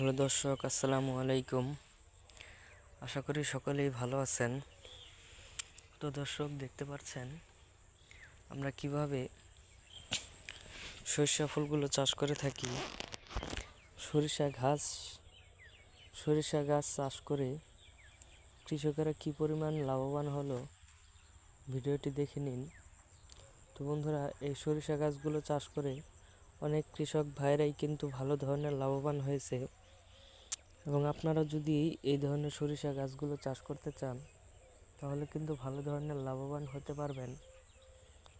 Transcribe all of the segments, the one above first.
Hello দর্শক, আসসালামু আলাইকুম। আশা করি সকলেই ভালো আছেন। তো দর্শক, দেখতে পাচ্ছেন, আমরা কীভাবে সরিষা ফুলগুলো চাষ করে থাকি। সরিষা ঘাস সরিষা গাছ চাষ করে কৃষকেরা কী পরিমাণ লাভবান হলো, ভিডিওটি দেখে নিন। তো বন্ধুরা, এই সরিষা গাছগুলো চাষ করে অনেক কৃষক ভাইরাই কিন্তু ভালো ধরনের লাভবান হয়েছে। এবং আপনারা যদি এই ধরনের সরিষা গাছগুলো চাষ করতে চান, তাহলে কিন্তু ভালো ধরনের লাভবান হতে পারবেন।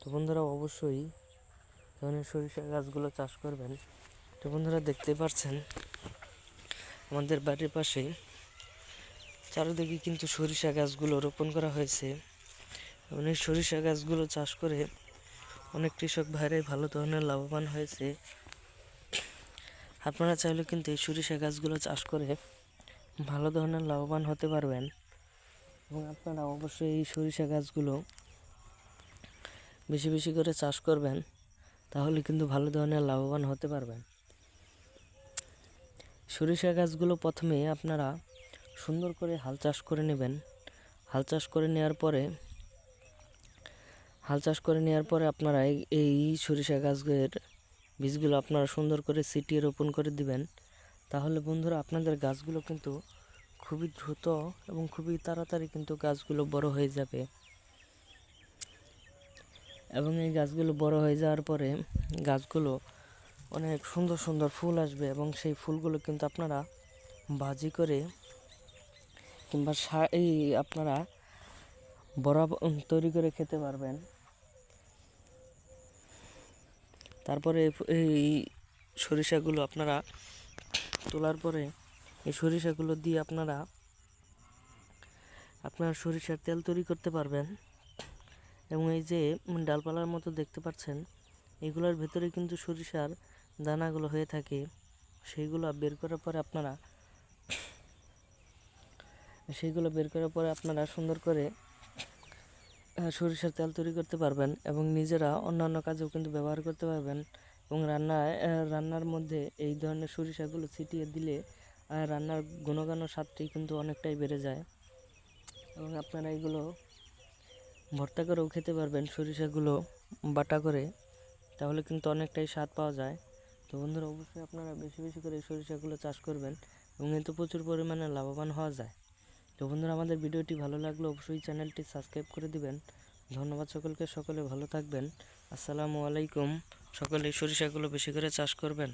তো বন্ধুরা, অবশ্যই ধরনের সরিষা গাছগুলো চাষ করবেন। তো বন্ধুরা, দেখতে পাচ্ছেন আমাদের বাড়ির পাশে চারিদিকে কিন্তু সরিষা গাছগুলো রোপণ করা হয়েছে। এবং এই সরিষা গাছগুলো চাষ করে অনেক কৃষক ভাইরাই ভালো ধরনের লাভবান হয়েছে। আপনারা চাইলে কিন্তু এই সরিষা গাছগুলো চাষ করে ভালো ধরনের লাভবান হতে পারবেন। এবং আপনারা অবশ্যই এই সরিষা গাছগুলো বেশি বেশি করে চাষ করবেন, তাহলে কিন্তু ভালো ধরনের লাভবান হতে পারবেন। সরিষা গাছগুলো প্রথমে আপনারা সুন্দর করে হাল চাষ করে নেবেন। হাল চাষ করে নেওয়ার পরে, হাল চাষ করে নেওয়ার পরে আপনারা এই- সরিষা গাছের বীজগুলো আপনারা সুন্দর করে ছিটিয়ে রোপণ করে দিবেন। তাহলে বন্ধুরা আপনাদের গাছগুলো কিন্তু খুবই দ্রুত এবং খুবই তাড়াতাড়ি কিন্তু গাছগুলো বড় হয়ে যাবে। এবং এই গাছগুলো বড় হয়ে যাওয়ার পরে গাছগুলো অনেক সুন্দর সুন্দর ফুল আসবে এবং সেই ফুলগুলো কিন্তু আপনারা ভাজি করে কিংবা এই আপনারা বড়া তৈরি করে খেতে পারবেন। তারপরে এই সরিষাগুলো আপনারা তোলার পরে এই সরিষাগুলো দিয়ে আপনারা আপনার সরিষার তেল তৈরি করতে পারবেন। এবং এই যে ডালপালার মতো দেখতে পাচ্ছেন, এগুলোর ভেতরে কিন্তু সরিষার দানাগুলো হয়ে থাকে। সেইগুলো বের করার পরে আপনারা, সেইগুলো বের করার পরে আপনারা সুন্দর করে সরিষার তেল তৈরি করতে পারবেন এবং নিজেরা অন্যান্য কাজেও কিন্তু ব্যবহার করতে পারবেন এবং রান্নায় রান্নার মধ্যে এই ধরনের সরিষাগুলো ছিটিয়ে দিলে রান্নার গুণগান স্বাদটি কিন্তু অনেকটাই বেড়ে যায়। এবং আপনারা এগুলো ভর্তা করেও খেতে পারবেন সরিষাগুলো বাটা করে, তাহলে কিন্তু অনেকটাই স্বাদ পাওয়া যায়। তো বন্ধুরা, অবশ্যই আপনারা বেশি বেশি করে সরিষাগুলো চাষ করবেন এবং এতে প্রচুর পরিমাণে লাভবান হওয়া যায়। তো বন্ধুরা, আমাদের ভিডিওটি ভালো লাগলে অবশ্যই চ্যানেলটি সাবস্ক্রাইব করে দিবেন। ধন্যবাদ সকলকে, সকলে ভালো থাকবেন। আসসালামু আলাইকুম। সকলে সরিষাগুলো বেশি করে চাষ করবেন।